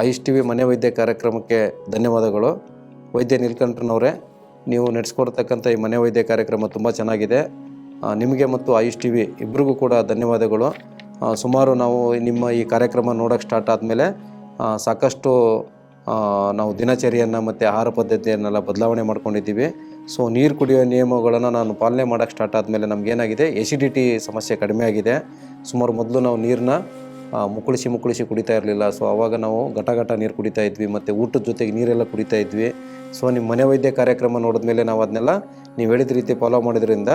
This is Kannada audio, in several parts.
ಐಸ್ ಟಿ ವಿ ಮನೆ ವೈದ್ಯ ಕಾರ್ಯಕ್ರಮಕ್ಕೆ ಧನ್ಯವಾದಗಳು. ವೈದ್ಯ ನೀಲ್ಕಂಠನವರೇ, ನೀವು ನಡೆಸ್ಕೊಡ್ತಕ್ಕಂಥ ಈ ಮನೆ ವೈದ್ಯ ಕಾರ್ಯಕ್ರಮ ತುಂಬ ಚೆನ್ನಾಗಿದೆ. ನಿಮಗೆ ಮತ್ತು ಆಯುಷ್ ಟಿ ವಿ ಇಬ್ಬರಿಗೂ ಕೂಡ ಧನ್ಯವಾದಗಳು. ಸುಮಾರು ನಾವು ನಿಮ್ಮ ಈ ಕಾರ್ಯಕ್ರಮ ನೋಡೋಕ್ಕೆ ಸ್ಟಾರ್ಟ್ ಆದಮೇಲೆ ಸಾಕಷ್ಟು ನಾವು ದಿನಚರಿಯನ್ನು ಮತ್ತು ಆಹಾರ ಪದ್ಧತಿಯನ್ನೆಲ್ಲ ಬದಲಾವಣೆ ಮಾಡ್ಕೊಂಡಿದ್ದೀವಿ. ಸೊ, ನೀರು ಕುಡಿಯೋ ನಿಯಮಗಳನ್ನು ನಾನು ಪಾಲನೆ ಮಾಡೋಕ್ಕೆ ಸ್ಟಾರ್ಟ್ ಆದಮೇಲೆ ನಮಗೇನಾಗಿದೆ ಎಸಿಡಿಟಿ ಸಮಸ್ಯೆ ಕಡಿಮೆ ಆಗಿದೆ. ಸುಮಾರು ಮೊದಲು ನಾವು ನೀರನ್ನ ಮುಕ್ಕಳಿಸಿ ಮುಕ್ಕಳಿಸಿ ಕುಡಿತಾ ಇರಲಿಲ್ಲ. ಸೊ ಆವಾಗ ನಾವು ಘಟ ಘಟ ನೀರು ಕುಡಿತಾ ಇದ್ವಿ, ಮತ್ತು ಊಟದ ಜೊತೆಗೆ ನೀರೆಲ್ಲ ಕುಡಿತಾ ಇದ್ವಿ. ಸೊ ನಿಮ್ಮ ಮನೆ ವೈದ್ಯ ಕಾರ್ಯಕ್ರಮ ನೋಡಿದ ಮೇಲೆ ನಾವು ಅದನ್ನೆಲ್ಲ ನೀವು ಹೇಳಿದ ರೀತಿ ಫಾಲೋ ಮಾಡಿದ್ರಿಂದ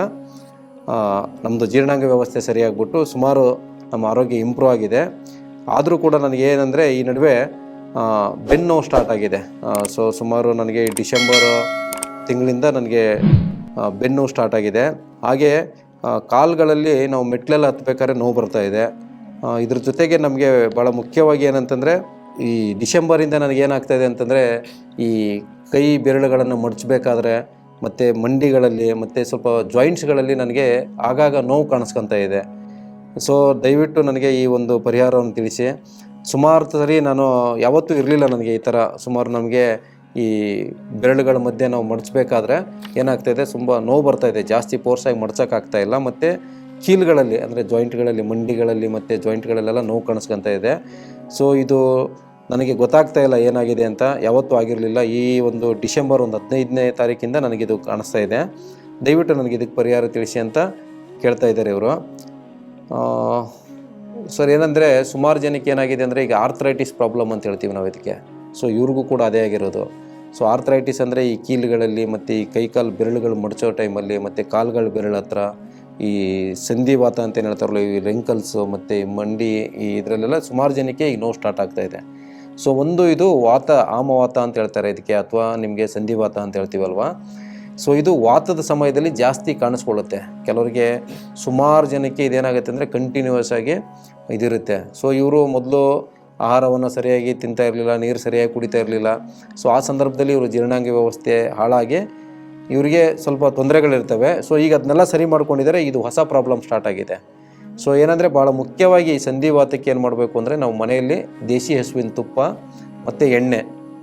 ನಮ್ಮದು ಜೀರ್ಣಾಂಗ ವ್ಯವಸ್ಥೆ ಸರಿಯಾಗ್ಬಿಟ್ಟು ಸುಮಾರು ನಮ್ಮ ಆರೋಗ್ಯ ಇಂಪ್ರೂವ್ ಆಗಿದೆ. ಆದರೂ ಕೂಡ ನನಗೆ ಏನಂದರೆ, ಈ ನಡುವೆ ಬೆನ್ನು ನೋವು ಸ್ಟಾರ್ಟ್ ಆಗಿದೆ ಸೊ ಸುಮಾರು ನನಗೆ ಡಿಸೆಂಬರ್ ತಿಂಗಳಿಂದ ನನಗೆ ಬೆನ್ನು ಸ್ಟಾರ್ಟ್ ಆಗಿದೆ. ಹಾಗೆ ಕಾಲುಗಳಲ್ಲಿ ನಾವು ಮೆಟ್ಲೆಲ್ಲ ಹತ್ಬೇಕಾದ್ರೆ ನೋವು ಬರ್ತಾ ಇದೆ. ಇದ್ರ ಜೊತೆಗೆ ನಮಗೆ ಭಾಳ ಮುಖ್ಯವಾಗಿ ಏನಂತಂದರೆ ಈ ಡಿಸೆಂಬರಿಂದ ನನಗೆ ಏನಾಗ್ತಾ ಇದೆ ಅಂತಂದರೆ ಈ ಕೈ ಬೆರಳುಗಳನ್ನು ಮಡಚಬೇಕಾದ್ರೆ ಮತ್ತು ಮಂಡಿಗಳಲ್ಲಿ ಮತ್ತು ಸ್ವಲ್ಪ ಜಾಯಿಂಟ್ಸ್ಗಳಲ್ಲಿ ನನಗೆ ಆಗಾಗ ನೋವು ಕಾಣಿಸ್ಕೊತಾ ಇದೆ. ಸೊ ದಯವಿಟ್ಟು ನನಗೆ ಈ ಒಂದು ಪರಿಹಾರವನ್ನು ತಿಳಿಸಿ. ಸುಮಾರು ಸರಿ ನಾನು ಯಾವತ್ತೂ ಇರಲಿಲ್ಲ ನನಗೆ ಈ ಥರ. ಸುಮಾರು ನಮಗೆ ಈ ಬೆರಳುಗಳ ಮಧ್ಯೆ ನಾವು ಮಡಚಬೇಕಾದ್ರೆ ಏನಾಗ್ತಾಯಿದೆ ತುಂಬ ನೋವು ಬರ್ತಾಯಿದೆ ಜಾಸ್ತಿ ಫೋರ್ಸಾಗಿ ಮಡ್ಸೋಕ್ಕಾಗ್ತಾ ಇಲ್ಲ. ಮತ್ತು ಕೀಲುಗಳಲ್ಲಿ ಅಂದರೆ ಜಾಯಿಂಟ್ಗಳಲ್ಲಿ ಮಂಡಿಗಳಲ್ಲಿ ಮತ್ತು ಜಾಯಿಂಟ್ಗಳಲ್ಲೆಲ್ಲ ನೋವು ಕಾಣಿಸ್ಕೊತಾ ಇದೆ. ಸೊ ಇದು ನನಗೆ ಗೊತ್ತಾಗ್ತಾ ಇಲ್ಲ ಏನಾಗಿದೆ ಅಂತ. ಯಾವತ್ತೂ ಆಗಿರಲಿಲ್ಲ. ಈ ಒಂದು ಡಿಸೆಂಬರ್ ಒಂದು ಹದಿನೈದನೇ ತಾರೀಕಿಂದ ನನಗಿದು ಕಾಣಿಸ್ತಾ ಇದೆ. ದಯವಿಟ್ಟು ನನಗೆ ಇದಕ್ಕೆ ಪರಿಹಾರ ತಿಳಿಸಿ ಅಂತ ಕೇಳ್ತಾ ಇದ್ದಾರೆ ಇವರು. ಸರ್, ಏನಂದರೆ ಸುಮಾರು ಜನಕ್ಕೆ ಏನಾಗಿದೆ ಅಂದರೆ ಈಗ ಆರ್ಥರೈಟಿಸ್ ಪ್ರಾಬ್ಲಮ್ ಅಂತ ಹೇಳ್ತೀವಿ ನಾವು ಇದಕ್ಕೆ. ಸೊ ಇವ್ರಿಗೂ ಕೂಡ ಅದೇ ಆಗಿರೋದು. ಸೊ ಆರ್ಥರೈಟಿಸ್ ಅಂದರೆ ಈ ಕೀಲುಗಳಲ್ಲಿ ಮತ್ತು ಈ ಕೈಕಾಲು ಬೆರಳುಗಳು ಮಡಚೋ ಟೈಮಲ್ಲಿ ಮತ್ತು ಕಾಲುಗಳ ಬೆರಳು ಹತ್ರ ಈ ಸಂಧಿವಾತ ಅಂತ ಏನು ಹೇಳ್ತಾರಲ್ಲ, ಈ ರೆಂಕಲ್ಸು ಮತ್ತು ಮಂಡಿ, ಈ ಇದರಲ್ಲೆಲ್ಲ ಸುಮಾರು ಜನಕ್ಕೆ ಈಗ ನೋವು ಸ್ಟಾರ್ಟ್ ಆಗ್ತಾ ಇದೆ. ಸೊ ಒಂದು ಇದು ವಾತ, ಆಮವಾತ ಅಂತ ಹೇಳ್ತಾರೆ ಇದಕ್ಕೆ, ಅಥವಾ ನಿಮಗೆ ಸಂಧಿವಾತ ಅಂತ ಹೇಳ್ತೀವಲ್ವಾ? ಸೊ ಇದು ವಾತದ ಸಮಯದಲ್ಲಿ ಜಾಸ್ತಿ ಕಾಣಿಸ್ಕೊಳ್ಳುತ್ತೆ. ಕೆಲವರಿಗೆ ಸುಮಾರು ಜನಕ್ಕೆ ಇದೇನಾಗುತ್ತೆ ಅಂದರೆ ಕಂಟಿನ್ಯೂಸ್ ಆಗಿ ಇದಿರುತ್ತೆ. ಸೊ ಇವರು ಮೊದಲು ಆಹಾರವನ್ನು ಸರಿಯಾಗಿ ತಿಂತಾ ಇರಲಿಲ್ಲ, ನೀರು ಸರಿಯಾಗಿ ಕುಡಿತಾ ಇರಲಿಲ್ಲ. ಸೊ ಆ ಸಂದರ್ಭದಲ್ಲಿ ಇವರು ಜೀರ್ಣಾಂಗ ವ್ಯವಸ್ಥೆ ಹಾಳಾಗಿ ಇವರಿಗೆ ಸ್ವಲ್ಪ ತೊಂದರೆಗಳಿರ್ತವೆ. ಸೊ ಈಗ ಅದನ್ನೆಲ್ಲ ಸರಿ ಮಾಡ್ಕೊಂಡಿದ್ದಾರೆ, ಇದು ಹೊಸ ಪ್ರಾಬ್ಲಮ್ ಸ್ಟಾರ್ಟ್ ಆಗಿದೆ. ಸೊ ಏನಂದರೆ ಭಾಳ ಮುಖ್ಯವಾಗಿ ಈ ಸಂಧಿವಾತಕ್ಕೆ ಏನು ಮಾಡಬೇಕು ಅಂದರೆ ನಾವು ಮನೆಯಲ್ಲಿ ದೇಸಿ ಹಸುವಿನ ತುಪ್ಪ ಮತ್ತು ಎಣ್ಣೆ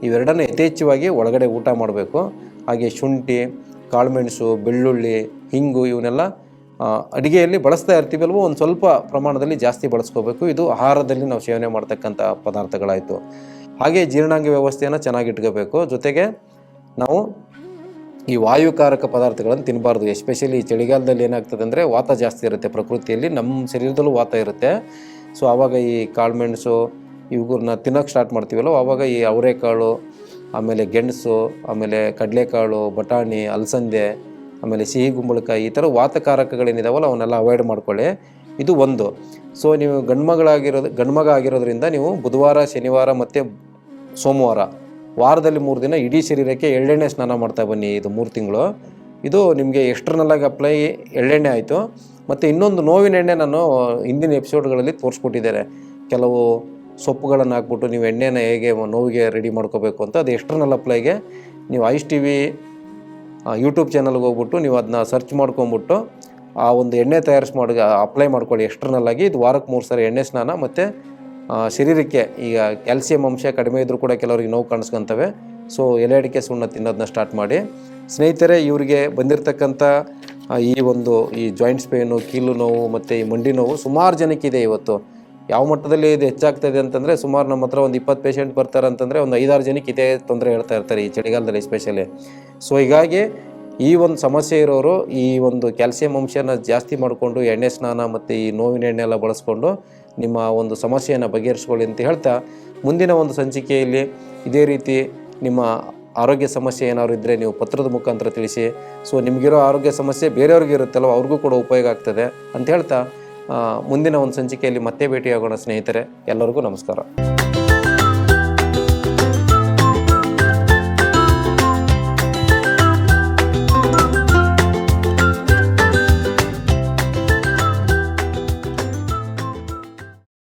ಇವೆರಡನ್ನು ಯಥೇಚ್ಛವಾಗಿ ಒಳಗಡೆ ಊಟ ಮಾಡಬೇಕು. ಹಾಗೆ ಶುಂಠಿ, ಕಾಳುಮೆಣಸು, ಬೆಳ್ಳುಳ್ಳಿ, ಹಿಂಗು ಇವನ್ನೆಲ್ಲ ಅಡುಗೆಯಲ್ಲಿ ಬಳಸ್ತಾ ಇರ್ತೀವಲ್ವೋ, ಒಂದು ಸ್ವಲ್ಪ ಪ್ರಮಾಣದಲ್ಲಿ ಜಾಸ್ತಿ ಬಳಸ್ಕೋಬೇಕು. ಇದು ಆಹಾರದಲ್ಲಿ ನಾವು ಸೇವನೆ ಮಾಡ್ತಕ್ಕಂಥ ಪದಾರ್ಥಗಳಾಯಿತು. ಹಾಗೆ ಜೀರ್ಣಾಂಗ ವ್ಯವಸ್ಥೆಯನ್ನು ಚೆನ್ನಾಗಿ ಇಟ್ಕೋಬೇಕು. ಜೊತೆಗೆ ನಾವು ಈ ವಾಯುಕಾರಕ ಪದಾರ್ಥಗಳನ್ನು ತಿನ್ನಬಾರ್ದು ಎಸ್ಪೆಷಲಿ ಚಳಿಗಾಲದಲ್ಲಿ ಏನಾಗ್ತದೆ ಅಂದರೆ ವಾತ ಜಾಸ್ತಿ ಇರುತ್ತೆ ಪ್ರಕೃತಿಯಲ್ಲಿ, ನಮ್ಮ ಶರೀರದಲ್ಲೂ ವಾತ ಇರುತ್ತೆ. ಸೊ ಆವಾಗ ಈ ಕಾಳುಮೆಣಸು ಇವುಗಳನ್ನ ತಿನ್ನೋಕ್ಕೆ ಸ್ಟಾರ್ಟ್ ಮಾಡ್ತೀವಲ್ಲ ಆವಾಗ ಈ ಅವರೆಕಾಳು, ಆಮೇಲೆ ಗೆಣಸು, ಆಮೇಲೆ ಕಡಲೆಕಾಳು, ಬಟಾಣಿ, ಅಲಸಂದೆ, ಆಮೇಲೆ ಸಿಹಿ ಗುಂಬಳಕಾಯಿ ಈ ಥರ ವಾತಕಾರಕಗಳೇನಿದಾವಲ್ಲ, ಅವನ್ನೆಲ್ಲ ಅವಾಯ್ಡ್ ಮಾಡ್ಕೊಳ್ಳಿ. ಇದು ಒಂದು. ಸೊ ನೀವು ಗಂಡ್ಮಗಳಾಗಿರೋದು, ಗಂಡ್ಮಗ ಆಗಿರೋದ್ರಿಂದ ನೀವು ಬುಧವಾರ, ಶನಿವಾರ ಮತ್ತು ಸೋಮವಾರ ವಾರದಲ್ಲಿ ಮೂರು ದಿನ ಇಡೀ ಶರೀರಕ್ಕೆ ಎಳ್ಳೆಣ್ಣೆ ಸ್ನಾನ ಮಾಡ್ತಾ ಬನ್ನಿ ಇದು ಮೂರು ತಿಂಗಳು. ಇದು ನಿಮಗೆ ಎಕ್ಸ್ಟರ್ನಲಾಗಿ ಅಪ್ಲೈ ಎಳ್ಳೆಣ್ಣೆ ಆಯಿತು. ಮತ್ತು ಇನ್ನೊಂದು ನೋವಿನ ಎಣ್ಣೆ ನಾನು ಹಿಂದಿನ ಎಪಿಸೋಡ್ಗಳಲ್ಲಿ ತೋರಿಸ್ಕೊಟ್ಟಿದ್ದೇನೆ. ಕೆಲವು ಸೊಪ್ಪುಗಳನ್ನು ಹಾಕ್ಬಿಟ್ಟು ನೀವು ಎಣ್ಣೆನ ಹೇಗೆ ನೋವಿಗೆ ರೆಡಿ ಮಾಡ್ಕೋಬೇಕು ಅಂತ ಅದು ಎಕ್ಸ್ಟರ್ನಲ್ ಅಪ್ಲೈಗೆ ನೀವು ಐಸ್ ಟಿ ವಿ ಯೂಟ್ಯೂಬ್ ಚಾನಲ್ಗೆ ಹೋಗ್ಬಿಟ್ಟು ನೀವು ಅದನ್ನ ಸರ್ಚ್ ಮಾಡ್ಕೊಂಬಿಟ್ಟು ಆ ಒಂದು ಎಣ್ಣೆ ತಯಾರಿಸಿ, ಮಾಡಿ ಅಪ್ಲೈ ಮಾಡ್ಕೊಳ್ಳಿ ಎಕ್ಸ್ಟರ್ನಲ್ ಆಗಿ. ಇದು ವಾರಕ್ಕೆ ಮೂರು ಸಾರಿ ಎಣ್ಣೆ ಸ್ನಾನ ಮತ್ತು ಶರೀರಕ್ಕೆ ಈಗ ಕ್ಯಾಲ್ಸಿಯಂ ಅಂಶ ಕಡಿಮೆ ಇದ್ದರೂ ಕೂಡ ಕೆಲವರಿಗೆ ನೋವು ಕಾಣಿಸ್ಕೊಂತವೆ. ಸೊ ಎಲೆ ಅಡಿಕೆ ಸುಣ್ಣ ತಿನ್ನೋದನ್ನ ಸ್ಟಾರ್ಟ್ ಮಾಡಿ. ಸ್ನೇಹಿತರೆ, ಇವರಿಗೆ ಬಂದಿರತಕ್ಕಂಥ ಈ ಒಂದು ಈ ಜಾಯಿಂಟ್ಸ್ ಪೇನು ಕೀಲು ನೋವು ಮತ್ತು ಈ ಮಂಡಿ ನೋವು ಸುಮಾರು ಜನಕ್ಕಿದೆ ಇವತ್ತು. ಯಾವ ಮಟ್ಟದಲ್ಲಿ ಇದು ಹೆಚ್ಚಾಗ್ತದೆ ಅಂತಂದರೆ ಸುಮಾರು ನಮ್ಮ ಹತ್ರ ಒಂದು ಇಪ್ಪತ್ತು ಪೇಷೆಂಟ್ ಬರ್ತಾರೆ ಅಂತಂದರೆ ಒಂದು ಐದಾರು ಜನಕ್ಕೆ ಇದೇ ತೊಂದರೆ ಹೇಳ್ತಾ ಇರ್ತಾರೆ ಈ ಚಳಿಗಾಲದಲ್ಲಿ ಎಸ್ಪೆಷಲಿ ಸೊ ಹೀಗಾಗಿ ಈ ಒಂದು ಸಮಸ್ಯೆ ಇರೋರು ಈ ಒಂದು ಕ್ಯಾಲ್ಸಿಯಂ ಅಂಶನ ಜಾಸ್ತಿ ಮಾಡಿಕೊಂಡು ಎಣ್ಣೆ ಸ್ನಾನ ಮತ್ತು ಈ ನೋವಿನ ಎಣ್ಣೆ ಎಲ್ಲ ಬಳಸ್ಕೊಂಡು ನಿಮ್ಮ ಒಂದು ಸಮಸ್ಯೆಯನ್ನು ಬಗೆಹರಿಸ್ಕೊಳ್ಳಿ ಅಂತ ಹೇಳ್ತಾ ಮುಂದಿನ ಒಂದು ಸಂಚಿಕೆಯಲ್ಲಿ ಇದೇ ರೀತಿ ನಿಮ್ಮ ಆರೋಗ್ಯ ಸಮಸ್ಯೆ ಏನಾದ್ರು ಇದ್ದರೆ ನೀವು ಪತ್ರದ ಮುಖಾಂತರ ತಿಳಿಸಿ. ಸೊ ನಿಮಗಿರೋ ಆರೋಗ್ಯ ಸಮಸ್ಯೆ ಬೇರೆಯವ್ರಿಗೆ ಇರುತ್ತಲ್ವ, ಅವ್ರಿಗೂ ಕೂಡ ಉಪಯೋಗ ಆಗ್ತದೆ ಅಂತ ಹೇಳ್ತಾ ಮುಂದಿನ ಒಂದು ಸಂಚಿಕೆಯಲ್ಲಿ ಮತ್ತೆ ಭೇಟಿಯಾಗೋಣ ಸ್ನೇಹಿತರೆ, ಎಲ್ಲರಿಗೂ ನಮಸ್ಕಾರ.